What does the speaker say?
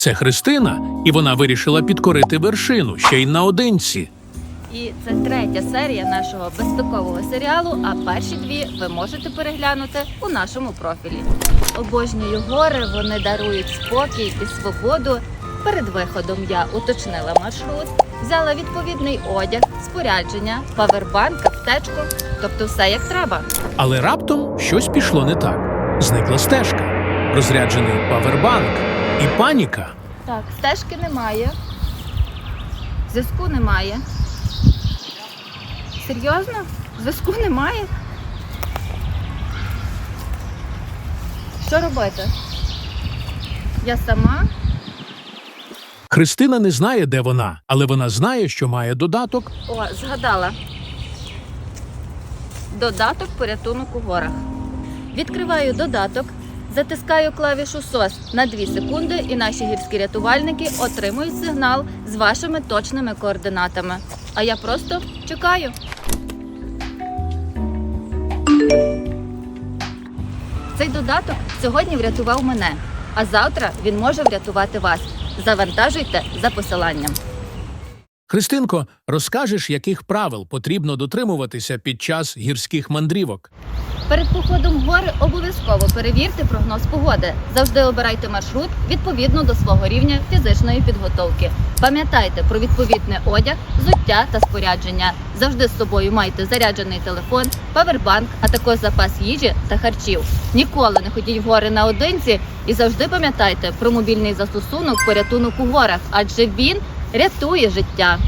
Це Христина, і вона вирішила підкорити вершину ще й наодинці. І це третя серія нашого безпекового серіалу. А перші дві ви можете переглянути у нашому профілі. Обожнюю гори, вони дарують спокій і свободу. Перед виходом я уточнила маршрут, взяла відповідний одяг, спорядження, павербанк, аптечку, тобто все як треба. Але раптом щось пішло не так. Зникла стежка, розряджений павербанк і паніка. Так, стежки немає, зв'язку немає. Серйозно? Зв'язку немає? Що робити? Я сама? Христина не знає, де вона, але вона знає, що має додаток. О, згадала. Додаток порятунок у горах. Відкриваю додаток, затискаю клавішу SOS на 2 секунди, і наші гірські рятувальники отримують сигнал з вашими точними координатами. А я просто чекаю. Цей додаток сьогодні врятував мене, а завтра він може врятувати вас. Завантажуйте за посиланням. Христинко, розкажеш, яких правил потрібно дотримуватися під час гірських мандрівок. Перед походом в гори обов'язково перевірте прогноз погоди. Завжди обирайте маршрут відповідно до свого рівня фізичної підготовки. Пам'ятайте про відповідний одяг, взуття та спорядження. Завжди з собою майте заряджений телефон, павербанк, а також запас їжі та харчів. Ніколи не ходіть в гори наодинці і завжди пам'ятайте про мобільний застосунок порятунок у горах, адже він рятує життя.